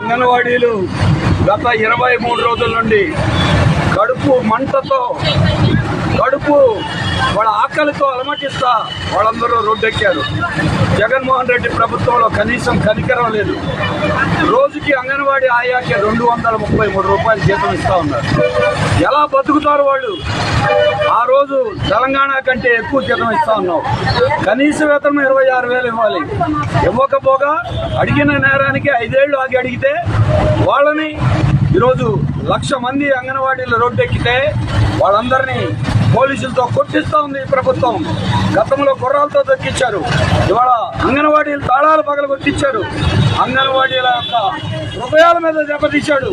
అంగన్వాడీలు గత ఇరవై మూడు రోజుల నుండి కడుపు మంటతో కడుపు వాళ్ళ ఆకలితో అలమటిస్తా వాళ్ళందరూ రోడ్డెక్కారు. జగన్మోహన్ రెడ్డి ప్రభుత్వంలో కనీసం కనికరం లేదు. రోజుకి అంగన్వాడీ ఆయాకి రెండు వందల ముప్పై మూడు రూపాయలు జీతం ఇస్తా ఉన్నారు. ఎలా బతుకుతారు వాళ్ళు? ఆ రోజు తెలంగాణ కంటే ఎక్కువ జీతం ఇస్తా ఉన్నాం కనీస వేతనం ఇరవై ఆరు వేలు ఇవ్వాలి. ఇవ్వకపోగా అడిగిన నేరానికి ఐదేళ్ళు ఆగి అడిగితే వాళ్ళని ఈరోజు లక్ష మంది అంగన్వాడీలు రోడ్డెక్కితే వాళ్ళందరినీ పోలీసులతో కొట్టిస్తూ ఉంది ఈ ప్రభుత్వం. గతంలో గుర్రాలతో దక్కించారు ఇవాళ అంగన్వాడీలు తాళాలు పగల కొట్టించారు అంగన్వాడీల యొక్క హృదయాల మీద దెబ్బతీశాడు.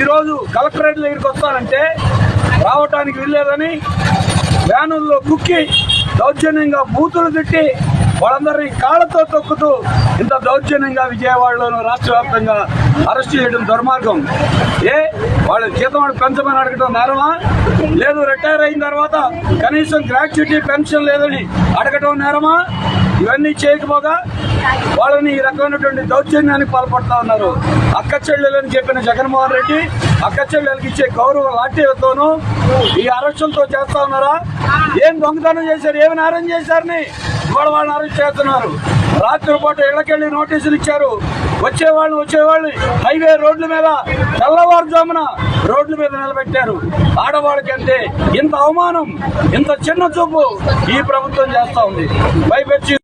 ఈరోజు కలెక్టరేట్ దగ్గరికి వస్తానంటే రావటానికి వీల్లేదని వ్యానుల్లో కుక్కి దౌర్జన్యంగా బూతులు తిట్టి వాళ్ళందరినీ కాళ్ళతో తొక్కుతూ ఇంత దౌర్జన్యంగా విజయవాడలోను రాష్ట్ర వ్యాప్తంగా అరెస్ట్ చేయడం దుర్మార్గం. ఏ వాళ్ళ జీతం పెంచమని అడగడం నేరమా? లేదు రిటైర్ అయిన తర్వాత కనీసం గ్రాట్యుటీ పెన్షన్ లేదని అడగడం నేరమా? ఇవన్నీ చేయకపోగా వాళ్ళని ఈ రకమైనటువంటి దౌర్జన్యానికి పాల్పడతా ఉన్నారు. అక్క చెల్లెలని చెప్పిన జగన్మోహన్ రెడ్డి అక్క చెల్లెలకి ఇచ్చే గౌరవ లాఠీలతోనూ ఈ అరెస్టులతో చేస్తా ఉన్నారా? ఏం దొంగతనం చేశారు? ఏమి నేరం చేశారని ఇవాళ వాళ్ళని అరెస్ట్ చేస్తున్నారు. రాత్రి పూట నోటీసులు ఇచ్చారు. వచ్చేవాళ్ళు వచ్చేవాళ్ళు. హైవే రోడ్ల మీద తెల్లవారుజామున రోడ్ల మీద నిలబెట్టారు. ఆడవాళ్ళకంటే ఇంత అవమానం ఇంత చిన్న చూపు ఈ ప్రభుత్వం చేస్తా ఉంది. భయపెచ్చి